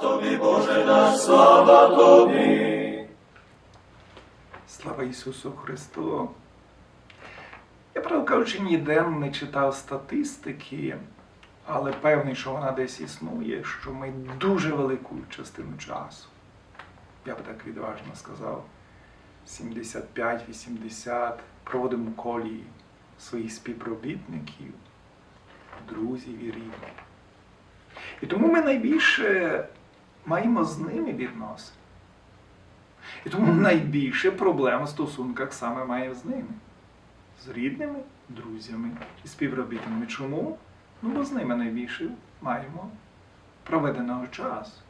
тобі, Боже наш, слава тобі. Слава Ісусу Христу! Я, правда кажучи, ніде не читав статистики, але певний, що вона десь існує, що ми дуже велику частину часу, я би так відважно сказав, 75-80 проводимо в колі своїх співробітників, друзів і рідних. І тому ми найбільше маємо з ними відносини. І тому найбільше проблем в стосунках саме має з ними. З рідними, друзями і співробітниками. Чому? Ну, бо з ними найбільше маємо проведеного часу.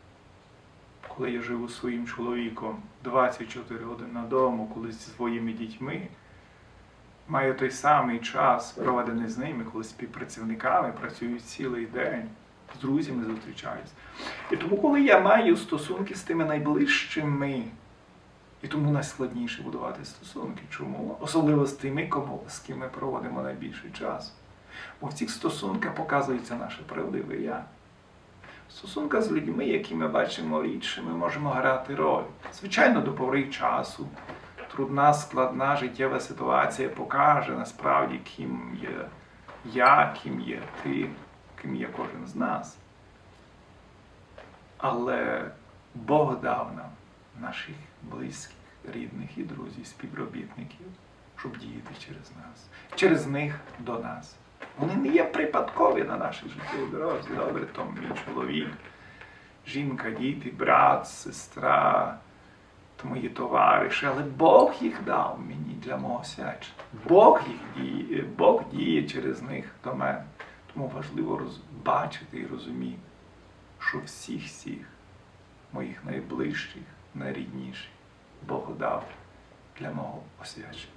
Коли я живу своїм чоловіком 24 години на дому, коли зі своїми дітьми, маю той самий час, проведений з ними, коли з співпрацівниками працюю цілий день, з друзями зустрічаюсь. І тому, коли я маю стосунки з тими найближчими, і тому найскладніше будувати стосунки. Чому? Особливо з тими, кому, з ким ми проводимо найбільший час. Бо в цих стосунках показується наше правдиве я. В стосунках з людьми, які ми бачимо рідше, ми можемо грати роль. Звичайно, до пори часу трудна, складна життєва ситуація покаже насправді, ким є я, ким є ти, ким є кожен з нас. Але Бог дав нам наших близьких, рідних і друзів, співробітників, щоб діяти через нас, через них до нас. Вони не є припадкові на нашій життєвій дорозі. Добре, то мій чоловік, жінка, діти, брат, сестра, то мої товариші, але Бог їх дав мені для мого свячення. Бог їх діє, Бог діє через них до мене. Тому важливо бачити і розуміти, що всіх-всіх моїх найближчих, найрідніших Бог дав для мого освячення.